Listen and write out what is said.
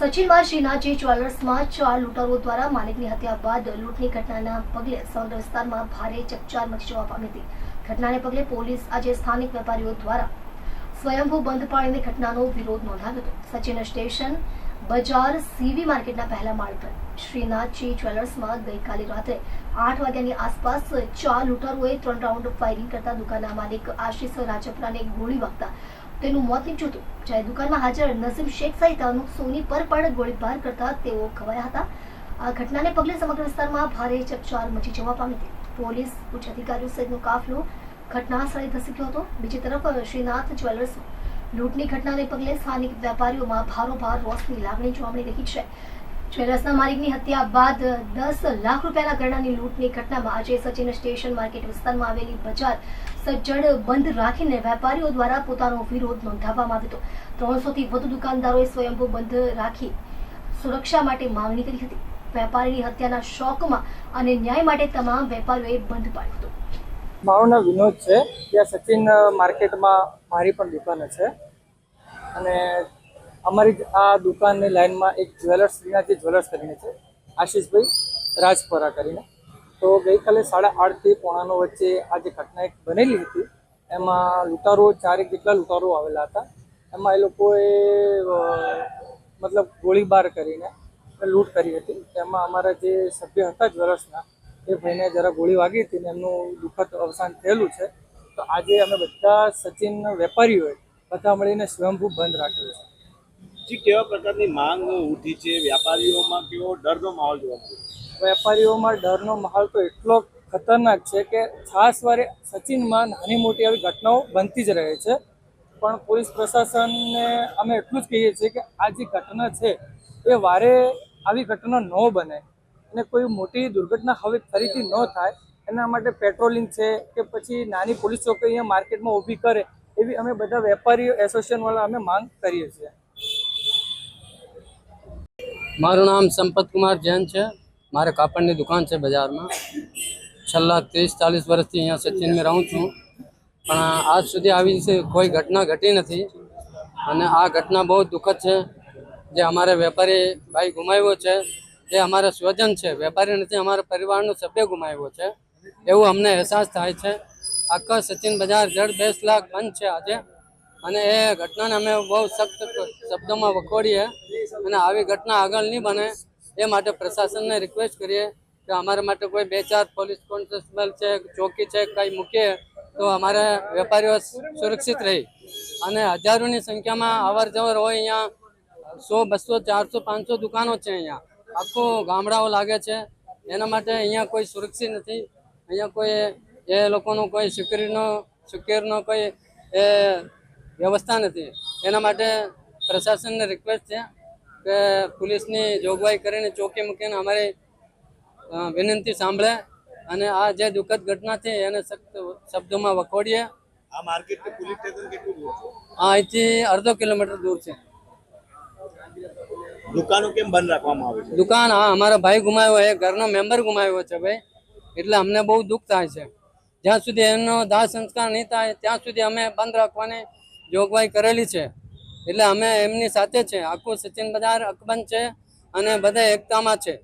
સચિનમાં શ્રીનાથજી જ્વેલર્સમાં ચાર લૂંટારો દ્વારા માલિકની હત્યા બાદ લૂંટની ઘટનાના પગલે સમગ્ર વિસ્તારમાં ભારે ચકચાર મચી જવા પામી હતી. ઘટનાને પગલે પોલીસ આજે સ્થાનિક વેપારીઓ દ્વારા સ્વયંભૂ બંધ પાડીને ઘટનાનો વિરોધ નોંધાવ્યો હતો. સચિન સ્ટેશન બજાર સીવી માર્કેટના પહેલા માળ પર શ્રીનાથજી જ્વેલર્સમાં ગઈકાલે રાત્રે આઠ વાગ્યાની આસપાસ ચાર લૂંટારોએ ત્રણ રાઉન્ડ ફાયરિંગ કરતા દુકાનના માલિક આશિષ રાજપરાને ગોળી વાગતા તેનું મોત નીપજ્યું હતું. જ્યારે દુકાનમાં હાજર નસીમ શેખ સહિત સોની પર પણ ગોળીબાર કરતા તેઓ ખવાયા હતા. આ ઘટનાને પગલે સમગ્ર વિસ્તારમાં ભારે ચકચાર મચી જવા પામી હતી. પોલીસ, ઉચ્ચ અધિકારીઓ સહિતનો કાફલો ઘટના સ્થળે ધસી ગયો હતો. બીજી તરફ, શ્રીનાથ જ્વેલર્સમાં લૂંટની ઘટનાને પગલે સ્થાનિક વેપારીઓમાં ભારોભાર રોષની લાગણી જોવા મળી રહી છે. જ્વેલર્સના માલિકની હત્યા બાદ દસ લાખ રૂપિયાના ગરણાની લૂંટની ઘટનામાં આજે સચિન સ્ટેશન માર્કેટ વિસ્તારમાં આવેલી બજાર સજ્જડ બંધ રાખીને વેપારીઓ દ્વારા પોતાનો વિરોધ નોંધાવવામાં આવ્યો હતો. ત્રણસોથી વધુ દુકાનદારોએ સ્વયંભૂ બંધ રાખી સુરક્ષા માટે માંગણી કરી હતી. વેપારીની હત્યાના શોકમાં અને ન્યાય માટે તમામ વેપારીઓએ બંધ પાડ્યો હતો. મારું નામ વિનોદ છે. ત્યાં સચિન માર્કેટમાં મારી પણ દુકાન છે. અને અમારી જ આ દુકાનની લાઇનમાં એક જ્વેલર્સ શ્રીનાથજી જ્વેલર્સ કરીને છે, આશીષભાઈ રાજપરા કરીને. તો ગઈકાલે સાડા આઠથી પોણા નવ વચ્ચે આ જે ઘટના એક બનેલી હતી, એમાં લૂંટારો, ચારેક જેટલા લૂંટારો આવેલા હતા. એમાં એ લોકોએ મતલબ ગોળીબાર કરીને લૂંટ કરી હતી. તેમાં અમારા જે સભ્ય હતા જ્વેલર્સના, એ ભાઈને જરા ગોળી વાગી હતી ને એમનું દુઃખદ અવસાન થયેલું છે. તો આજે અમે બધા સચિન વેપારીઓએ બધા મળીને સ્વયંભૂ બંધ રાખ્યું છે. જી કેવા પ્રકારની માંગ ઉઠી છે? વ્યાપારીઓમાં કેવો ડરનો માહોલ જોવા મળ્યો વેપારીઓમાં ડરનો માહોલ તો એટલો ખતરનાક છે કે ખાસ વારે સચિનમાં નાની મોટી આવી ઘટનાઓ બનતી જ રહે છે. પણ પોલીસ પ્રશાસનને અમે એટલું જ કહીએ છીએ કે આ જે ઘટના છે, એ વારે આવી ઘટના ન બને અને કોઈ મોટી દુર્ઘટના હવે ફરીથી ન થાય. એના માટે પેટ્રોલિંગ છે કે પછી નાની પોલીસ ચોકી અહીંયા માર્કેટમાં ઊભી કરે એવી અમે બધા વેપારીઓ એસોસિએશનવાળા અમે માંગ કરીએ છીએ. મારું નામ સંપત કુમાર જૈન છે. મારે કાપડની દુકાન છે બજારમાં. છેલ્લા ત્રીસ, ચાલીસ વર્ષથી અહીંયા સચિનમાં રહું છું. પણ આજ સુધી આવી કોઈ ઘટના ઘટી નથી. અને આ ઘટના બહુ દુઃખદ છે. જે અમારે વેપારી ભાઈ ગુમાવ્યો છે. એ અમારા સ્વજન છે. વેપારી નથી, અમારા પરિવારનો સભ્ય ગુમાવ્યો છે. એવું અમને અહેસાસ થાય છે. આખા સચિન બજાર જડ બેસ લાખ બંધ છે આજે. અને એ ઘટનાને અમે બહુ સખ્ત શબ્દોમાં વખોડીએ. અને આવી ઘટના આગળ નહીં બને એ માટે પ્રશાસનને રિક્વેસ્ટ કરીએ કે અમારા માટે કોઈ બે ચાર પોલીસ કોન્સ્ટેબલ છે, ચોકી છે, કંઈ મૂકીએ તો અમારે વેપારીઓ સુરક્ષિત રહી. અને હજારોની સંખ્યામાં અવર જવર હોય અહીંયા, સો, બસો, ચારસો, પાંચસો દુકાનો છે અહીંયા. આખું ગામડાઓ લાગે છે. એના માટે અહીંયા કોઈ સુરક્ષિત નથી. અહીંયા કોઈ એ લોકોનું કોઈ સિક્યુરિટીનો સિક્યુરનો કોઈ એ વ્યવસ્થા નથી. એના માટે પ્રશાસનને રિક્વેસ્ટ છે. કે પોલીસની જોગવાઈ કરીને ચોકી મૂકીને અમારી વિનંતી સાંભળે અને આ જે દુઃખદ ઘટના છે એને સખ્ત શબ્દોમાં વખોડીએ. આ માર્કેટ કે પોલીસ સ્ટેશન કેટલું દૂર છે? અહીંથી અડધો કિલોમીટર દૂર છે. દુકાનો કેમ બંધ રાખવામાં આવે છે? દુકાન હા અમારા ભાઈ ગુમાવ્યો એ ઘરનો મેમ્બર ગુમાવ્યો છે ભાઈ. એટલે અમને બહુ દુઃખ થાય છે. જ્યાં સુધી એનો દાહ સંસ્કાર નહીં થાય ત્યાં સુધી અમે બંધ રાખવાની જોગવાઈ કરેલી છે. એટલે અમે એમની સાથે છે. આખું સચિન બજાર અકબંધ છે અને બધા એકતામાં છે.